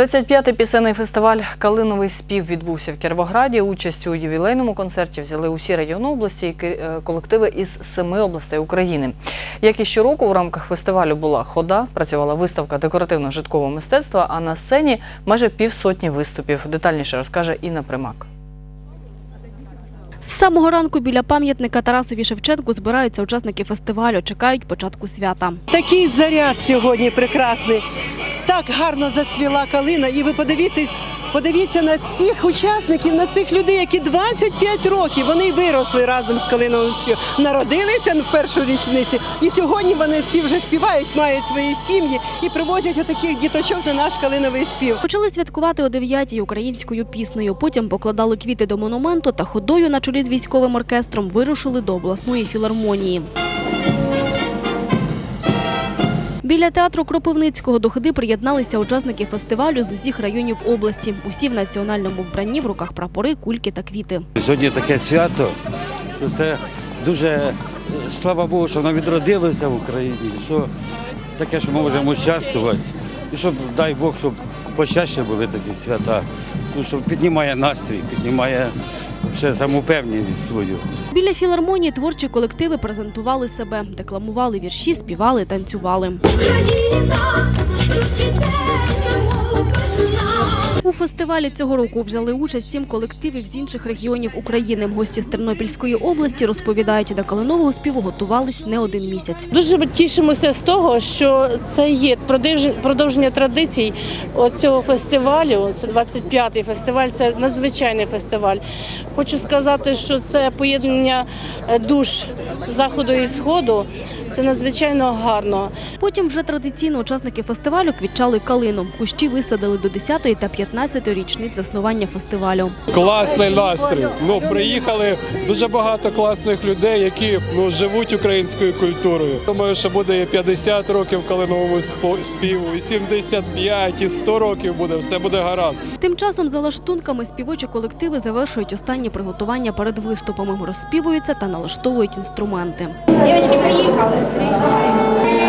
25-й пісенний фестиваль Калиновий спів відбувся в Кіровограді. Участь у ювілейному концерті взяли усі райони області і е, колективи із семи областей України. Як і щороку, у рамках фестивалю була хода, працювала виставка декоративно-житкового мистецтва, а на сцені майже півсотні виступів. Детальніше розкаже Інна Примак. З самого ранку біля пам'ятника Тарасові Шевченку збираються учасники фестивалю, чекають початку свята. Такий заряд сьогодні прекрасний. Так гарно зацвіла калина. І ви подивіться, подивіться на цих учасників, на цих людей, які 25 років вони виросли разом з калиновим співом. Народилися в першу річниці, і сьогодні вони всі вже співають, мають свої сім'ї і привозять отаких діточок на наш калиновий спів. Почали святкувати о 9-й українською піснею. Потім покладали квіти до монументу та ходою на чолі з військовим оркестром вирушили до обласної філармонії. Біля театру Кропивницького до ходи приєдналися учасники фестивалю з усіх районів області. Усі в національному вбранні в руках прапори, кульки та квіти. Сьогодні таке свято, що це дуже е, слава Богу, що воно відродилося в Україні, що таке, що ми можемо участвувати. І щоб, дай Бог, щоб почаще були такі свята. Ну, що піднімає настрій, піднімає ще самовпевненість свою. Біля філармонії творчі колективи презентували себе, декламували вірші, співали, танцювали. У фестивалі цього року взяли участь сім колективів з інших регіонів України. Гості з Тернопільської області розповідають, до калинового співу готувались не один місяць. Дуже тішимося з того, що це є продовження- традицій цього фестивалю. Це 25-й фестиваль, це надзвичайний фестиваль. Хочу сказати, що це поєднання е, душ заходу і сходу. Це надзвичайно гарно. Потім вже традиційно учасники фестивалю квітчали калину. Кущі висадили до 10-ї та 15-ї річниць заснування фестивалю. Класний настрій. Ну приїхали дуже багато класних людей, які ну живуть українською культурою. Думаю, що буде і 50 років калиновому співу, і 75, і 100 років буде. Все буде гаразд. Тим часом за лаштунками співочі колективи завершують останні приготування перед виступами, розспівуються та налаштовують інструменти. Девочки, поехали.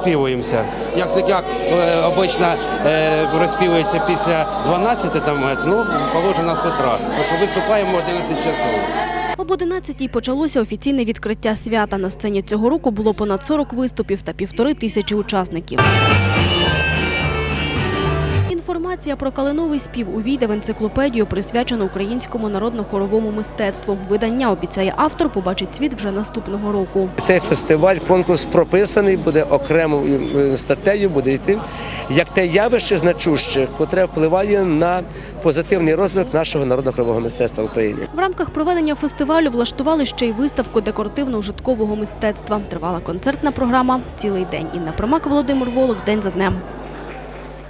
Розпівуємося. Як як е, обично е, розпівується після 12 там, е, ну, положено з утра, тому що виступаємо 11 часов. Об 11-й почалося офіційне відкриття свята. На сцені цього року було понад 40 виступів та півтори тисячі учасників. Інформація про калиновий спів увійде в енциклопедію, присвячену українському народно-хоровому мистецтву. Видання, обіцяє автор, побачить світ вже наступного року. Цей фестиваль, конкурс прописаний, буде окремою е, статтею, буде йти як те явище значуще, котре впливає на позитивний розвиток нашого народно-хорового мистецтва в Україні. В рамках проведення фестивалю влаштували ще й виставку декоративно-ужиткового мистецтва. Тривала концертна програма цілий день. Інна Промак, Володимир Волок. День за днем.